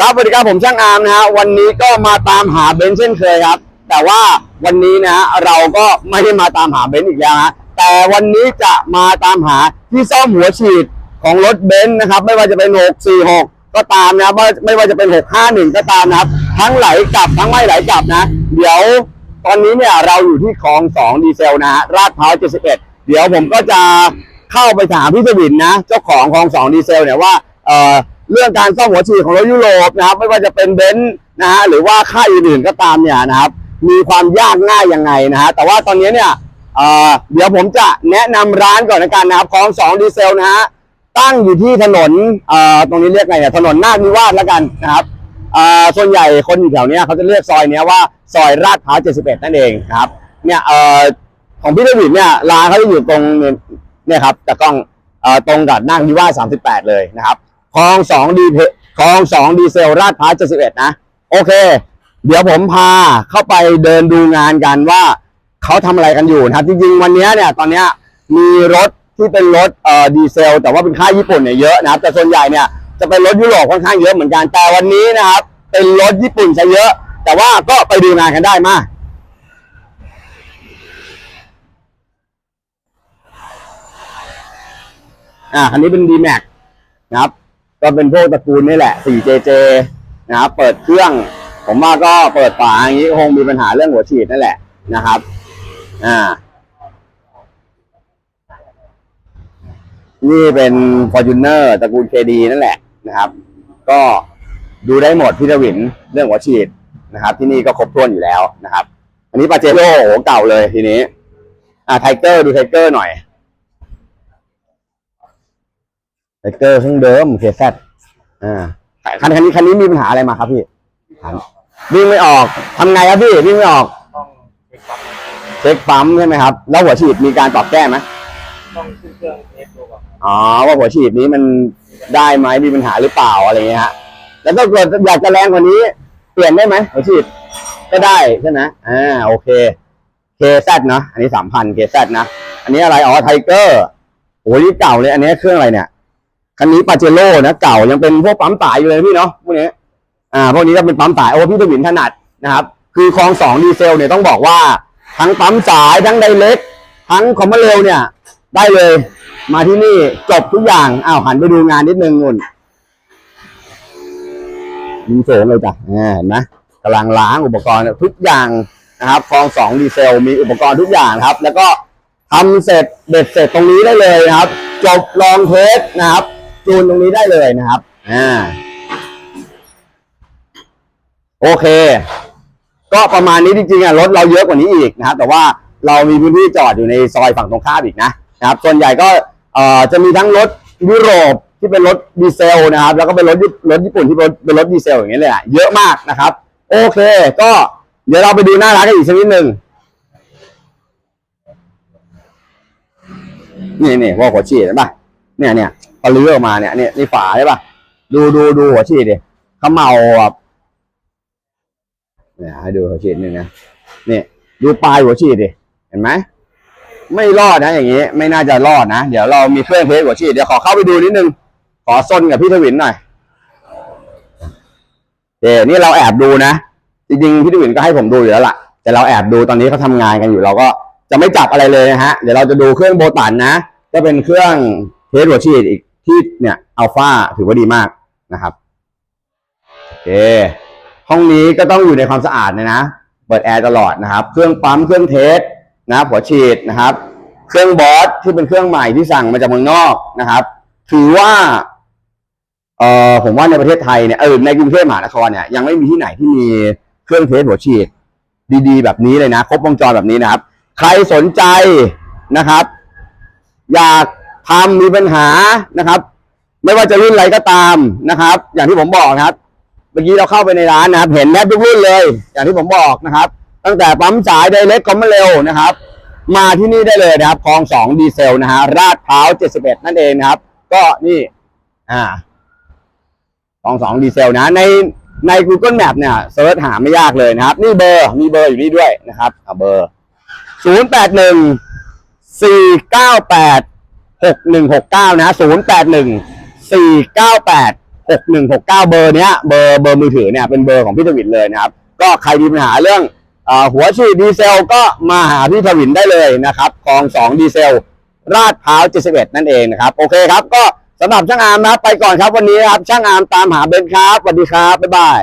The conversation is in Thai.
ครับสวัสดีครับผมช่างอาร์มนะฮะวันนี้ก็มาตามหาเบนซ์เช่นเคยครับ แต่ว่าวันนี้นะฮะเราก็ไม่ได้มาตามหาเบนซ์อีกแล้วฮะแต่วันนี้จะมาตามหาที่ซ่อมหัวฉีดของรถเบนซ์นะครับ ไม่ว่าจะเป็น 646 ก็ตามนะครับว่าไม่ว่าจะเป็น 651 ก็ตามนะครับ ทั้งไหลกลับทั้งไม่ไหลกลับนะ เดี๋ยวตอนนี้เนี่ยเราอยู่ที่คลอง2ดีเซลนะฮะลาดพร้าว71 เดี๋ยวผมก็จะเข้าไปถามพี่สวินนะ เจ้าของคลอง2ดีเซลเนี่ยว่าเอ่อ เรื่องการซ่อมหัวฉีดของรถยุโรปนะครับ ไม่ว่าจะเป็นเบนซ์นะฮะหรือว่าค่ายอื่นๆก็ตามเนี่ยนะครับ มีความยากง่ายยังไงนะฮะแต่ว่าตอนนี้เนี่ยเเดี๋ยวผมจะแนะนำร้านก่อนนะกันนะครับของสองดีเซลนะฮะตั้งอยู่ที่ถนนเอ่อตรงนี้เรียกไงเนี่ยถนนนาคนิวาสแล้วกันนะครับเอ่อส่วนใหญ่คนอยู่แถวนี้เขาจะเรียกซอยนี้ว่าซอยลาดพร้าว71 นั่นเองครับเนี่ยเอ่อของพี่ดวิดเนี่ยร้านเขาจะอยู่ตรงเนี่ยครับจากกล้องเอ่อตรงกับนาคนิวาส38 เลยนะครับ คลองสองดีเพคลองสองดีเซลราดพร้าว71นะ โอเค เดี๋ยวผมพาเข้าไปเดินดูงานกันว่าเขาทำอะไรกันอยู่นะครับ จริงๆ วันนี้เนี่ยตอนเนี้ยมีรถที่เป็นรถเอ่อดีเซล แต่ว่าเป็นค่ายญี่ปุ่นเนี่ยเยอะนะครับ แต่ส่วนใหญ่เนี่ยจะเป็นรถยุโรปค่อนข้างเยอะเหมือนกันแต่วันนี้นะครับ เป็นรถญี่ปุ่นซะเยอะ แต่ว่าก็ไปดูงานกันได้มาอ่าคันนี้เป็น D Max นะครับ ก็เป็นพวกตระกูลนี่แหละ 4JJ นะครับเปิดเครื่อง ผมว่าก็เปิดฝาอย่างนี้คงมีปัญหาเรื่องหัวฉีดนั่นแหละนะครับ อ่า นี่เป็น Fortuner ตระกูล KD นั่นแหละนะครับ ก็ดูได้หมดพี่ทวินเรื่องหัวฉีดนะครับ ที่นี่ก็ครบถ้วนอยู่แล้วนะครับ อันนี้ปาเจโร่โหเก่าเลยทีนี้ อ่าไทเกอร์ดูไทเกอร์หน่อย ไทเกอร์เครื่องเดิมเคซอ่าคันคันนี้คันนี้มีปัญหาอะไรมาครับพี่ถามวิ่งไม่ออกทำไงครับพี่วิ่งไม่ออกต้องเช็คปั๊มเช็คปั๊มใช่ไหมครับ แล้วหัวฉีดมีการปรับแก้ไหมต้องขึ้นเครื่องเทสดูก่อนอ๋อว่าหัวฉีดนี้มันได้ไหมมีปัญหาหรือเปล่าอะไรเงี้ยฮะแล้วถ้าเกิดอยากจะแรงกว่านี้ เปลี่ยนได้ไหมหัวฉีดก็ได้ใช่ไหมอ่าโอเคเคซเนาะอันนี้สามพันเคซนะอันนี้อะไรอ๋อไทเกอร์โอ้ยนี่เก่าเลย อันนี้เครื่องอะไรเนี่ย คันนี้ปาเจโร่นะเก่ายังเป็นพวกปั๊มสายอยู่เลยพี่เนาะพวกนี้อ่าพวกนี้ก็เป็นปั๊มสายโอ้พี่ตวินถนัดนะครับ คือคลองสองดีเซลเนี่ยต้องบอกว่าทั้งปั๊มสายทั้งไดเล็กทั้งคอมเมอร์เร็วเนี่ย ได้เลย มาที่นี่จบทุกอย่างอ้าวหันไปดูงานนิดนึงนุ่นยิงโสงเลยจ้ะอ่าเห็นไหมกำลังล้างอุปกรณ์ทุกอย่างนะครับคลองสองดีเซลมีอุปกรณ์ทุกอย่างครับ แล้วก็ทำเสร็จเด็ดเสร็จตรงนี้ได้เลยนะครับ จบลองเทสนะครับ จูนตรงนี้ได้เลยนะครับ อ่า โอเค ก็ประมาณนี้จริงๆอะรถเราเยอะกว่านี้อีกนะครับ แต่ว่าเรามีพื้นที่จอดอยู่ในซอยฝั่งตรงข้ามอีกนะนะครับ ส่วนใหญ่ก็เอ่อจะมีทั้งรถยุโรปที่เป็นรถดีเซลนะครับ แล้วก็เป็นรถญี่รถญี่ปุ่นที่เป็นเป็นรถดีเซลอย่างเงี้ยเลยอะเยอะมากนะครับ โอเค ก็เดี๋ยวเราไปดูหน้าร้านกันอีกสักนิดหนึ่งนี่นี่ว่าหัวฉีดเห็นป่ะเนี่ยเนี่ย พอลื้อออกมาเนี่ยเนี่ยนี่ฝาใช่ป่ะดูดูดูหัวฉีดดิเขมเมาแบบเนี่ยให้ดูหัวฉีดหนึ่งนะนี่ดูปลายหัวฉีดดิเห็นไหมไม่รอดนะอย่างนี้ ไม่น่าจะรอดนะเดี๋ยวเรามีเครื่องเทสหัวฉีดเดี๋ยวขอเข้าไปดูนิดนึงขอซนกับพี่ทวินหน่อยเดี๋ยวนี่เราแอบดูนะจริงๆพี่ทวินก็ให้ผมดูอยู่แล้วล่ะ แต่เราแอบดูตอนนี้เขาทำงานกันอยู่เราก็จะไม่จับอะไรเลยนะฮะ เดี๋ยวเราจะดูเครื่องโบตันนะก็เป็นเครื่องเทสหัวฉีดอีก ที่เนี่ยอัลฟาถือว่าดีมากนะครับโอเคห้องนี้ก็ต้องอยู่ในความสะอาดเลยนะเปิดแอร์ตลอดนะครับ เครื่องปั๊มเครื่องเทสนะหัวฉีดนะครับ เครื่องบอสที่เป็นเครื่องใหม่ที่สั่งมาจากเมืองนอกนะครับ ถือว่าเอ่อผมว่าในประเทศไทยเนี่ยเออในกรุงเทพมหานครเนี่ยยังไม่มีที่ไหนที่มีเครื่องเทสหัวฉีด ดีๆ แบบนี้เลยนะ ครบวงจรแบบนี้นะครับ ใครสนใจนะครับ อยาก ทำมีปัญหานะครับ ไม่ว่าจะรุ่นอะไรก็ตามนะครับ อย่างที่ผมบอกนะครับเมื่อกี้เราเข้าไปในร้านนะครับ เห็นแทบทุกรุ่นเลย อย่างที่ผมบอกนะครับ ตั้งแต่ปั๊มสายไดเล็กคอมเมอร์เร็วนะครับ มาที่นี่ได้เลยนะครับคลองสองดีเซลนะฮะราดพร้าวเจ็ดสิบเอ็ดนั่นเองนะครับ ก็นี่อ่าคลองสองดีเซลนะในใน Google Map เนี่ยเซิร์ชหาไม่ยากเลยนะครับ นี่เบอร์มีเบอร์อยู่นี่ด้วยนะครับเอาเบอร์ศูนย์แปด หกหนึ่งหกเก้านะศูนย์แปดหนึ่งสี่เก้าแปด6169 เบอร์เนี้ยเบอร์เบอร์มือถือเนี่ยเป็นเบอร์ของพี่ทวินเลยนะครับ ก็ใครมีปัญหาเรื่องเออหัวฉีดดีเซลก็มาหาพี่ทวินได้เลยนะครับคลอง2ดีเซลราดพร้าว71 นั่นเองนะครับ โอเคครับ ก็สำหรับช่างอาร์มนะครับไปก่อนครับวันนี้นะครับช่างอาร์มตามหาเบนซ์ครับสวัสดีครับ บ๊ายบาย